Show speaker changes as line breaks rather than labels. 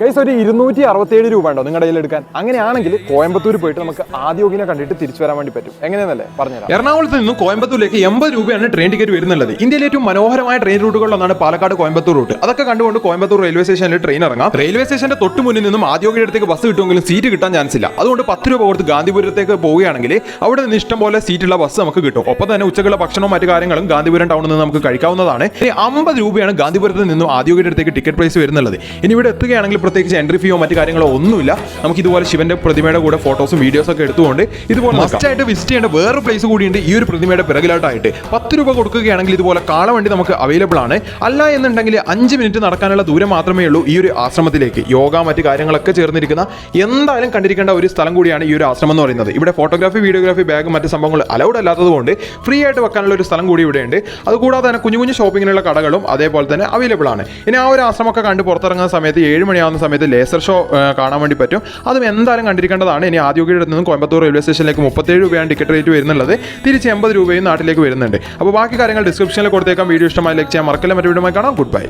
Guys ഒരു ഇരുന്നൂറ്റി അറുപത്തേഴ് രൂപ ഉണ്ടോ നിങ്ങളുടെ കയ്യിൽ എടുക്കാൻ? അങ്ങനെയാണെങ്കിൽ കോയമ്പത്തൂർ പോയിട്ട് നമുക്ക് ആദ്യോഗിനെ കണ്ടിട്ട് തിരിച്ചു വരാൻ വേണ്ടി പറ്റും. എങ്ങനെയെന്നല്ലേ? പറഞ്ഞുതരാം.
എറണാകുളത്ത് നിന്നും കോയമ്പത്തൂരിലേക്ക് എൺപത് രൂപയാണ് ട്രെയിൻ ടിക്കറ്റ് വരുന്നുള്ളത്. ഇന്ത്യയിലെ ഏറ്റവും മനോഹരമായ ട്രെയിൻ റൂട്ടുകളിലൊന്നാണ് പാലക്കാട് കോയമ്പത്തൂർ റൂട്ട് അതൊക്കെ കണ്ടുകൊണ്ട് കോയമ്പത്തൂർ റെയിൽവേ സ്റ്റേഷനിൽ ട്രെയിൻ ഇറങ്ങാം. റെയിൽവേ സ്റ്റേഷന്റെ തൊട്ട് മുന്നിൽ നിന്നും ആദ്യോഗിയുടെ അടുത്തേക്ക് ബസ് കിട്ടുമെങ്കിലും സീറ്റ് കിട്ടാൻ ചാൻസ് ഇല്ല. അതുകൊണ്ട് പത്ത് രൂപ കൊടുത്ത് ഗാന്ധിപുരത്തേക്ക് പോവുകയാണെങ്കിൽ അവിടെ നിന്ന് ഇഷ്ടം പോലെ സീറ്റുള്ള ബസ് നമുക്ക് കിട്ടും. ഒപ്പം തന്നെ ഉച്ചക്കുള്ള ഭക്ഷണവും മറ്റു കാര്യങ്ങളും ഗാന്ധിപുരം ടൗണിൽ നിന്ന് നമുക്ക് കഴിക്കാവുന്നതാണ്. അമ്പത് രൂപയാണ് ഗാന്ധിപുരത്ത് നിന്നും ആദ്യോഗിയുടെ അടുത്തേക്ക് ടിക്കറ്റ് പ്രൈസ് വരുന്നുള്ളത്. ഇനി ഇവിടെ എത്തുകയാണെങ്കിൽ പ്രത്യേകിച്ച് എൻട്രി ഫീയോ മറ്റു കാര്യങ്ങളോ ഒന്നുമില്ല. നമുക്ക് ഇതുപോലെ ശിവന്റെ പ്രതിമയുടെ കൂടെ ഫോട്ടോസും വീഡിയോസും ഒക്കെ എടുത്തുകൊണ്ട് ഇതുപോലെ മസ്റ്റ് ആയിട്ട് വിസിറ്റ് ചെയ്യേണ്ട വേറെ പ്ലേസ് കൂടിയുണ്ട്. ഈ ഒരു പ്രതിമയുടെ പിറകിലോട്ടായിട്ട് പത്ത് രൂപ കൊടുക്കുകയാണെങ്കിൽ ഇതുപോലെ കാളവണ്ടി നമുക്ക് അവൈലബിൾ ആണ്. അല്ല എന്നുണ്ടെങ്കിൽ അഞ്ച് മിനിറ്റ് നടക്കാനുള്ള ദൂരം മാത്രമേ ഉള്ളൂ ഈ ഒരു ആശ്രമത്തിലേക്ക്. യോഗ മറ്റു കാര്യങ്ങളൊക്കെ ചേർന്നിരിക്കുന്ന എന്തായാലും കണ്ടിരിക്കേണ്ട ഒരു സ്ഥലം കൂടിയാണ് ഈ ഒരു ആശ്രമം എന്ന് പറയുന്നത്. ഇവിടെ ഫോട്ടോഗ്രാഫി വീഡിയോഗ്രാഫി ബാഗ് മറ്റ് സംഭവങ്ങൾ അലൗഡ് അല്ലാത്തതുകൊണ്ട് ഫ്രീ ആയിട്ട് വെക്കാനുള്ള ഒരു സ്ഥലം കൂടി ഇവിടെയുണ്ട് അതുകൂടാതെ തന്നെ കുഞ്ഞു കുഞ്ഞു ഷോപ്പിങ്ങിനുള്ള കടകളും അതേപോലെ തന്നെ അവൈലബിൾ ആണ്. ഇനി ആ ഒരു ആശ്രമമൊക്കെ കണ്ട് പുറത്തിറങ്ങുന്ന സമയത്ത് ഏഴ് മണിയാവുന്ന സമയത്ത് ലേസർ ഷോ കാണാൻ വേണ്ടി പറ്റും. അതും എന്തായാലും കണ്ടിരിക്കേണ്ടതാണ്. ഇനി ആദ്യോഗിയുടെ നിന്നും കോയമ്പത്തൂർ റെയിൽവേ സ്റ്റേഷനിലേക്ക് മുപ്പത്തേഴ് രൂപയാണ് ടിക്കറ്റ് റേറ്റ് വരുന്നുള്ളത്. തിരിച്ച് എൺപത് രൂപയും നാട്ടിലേക്ക് വരുന്നുണ്ട്. അപ്പോൾ ബാക്കി കാര്യങ്ങൾ ഡിസ്ക്രിപ്ഷനിൽ കൊടുത്തേക്കാം. വീഡിയോ ഇഷ്ടമായി ലൈക്ക് ചെയ്യാൻ മറക്കല്ല. മറ്റു വീഡിയോ കാണാം. Good bye.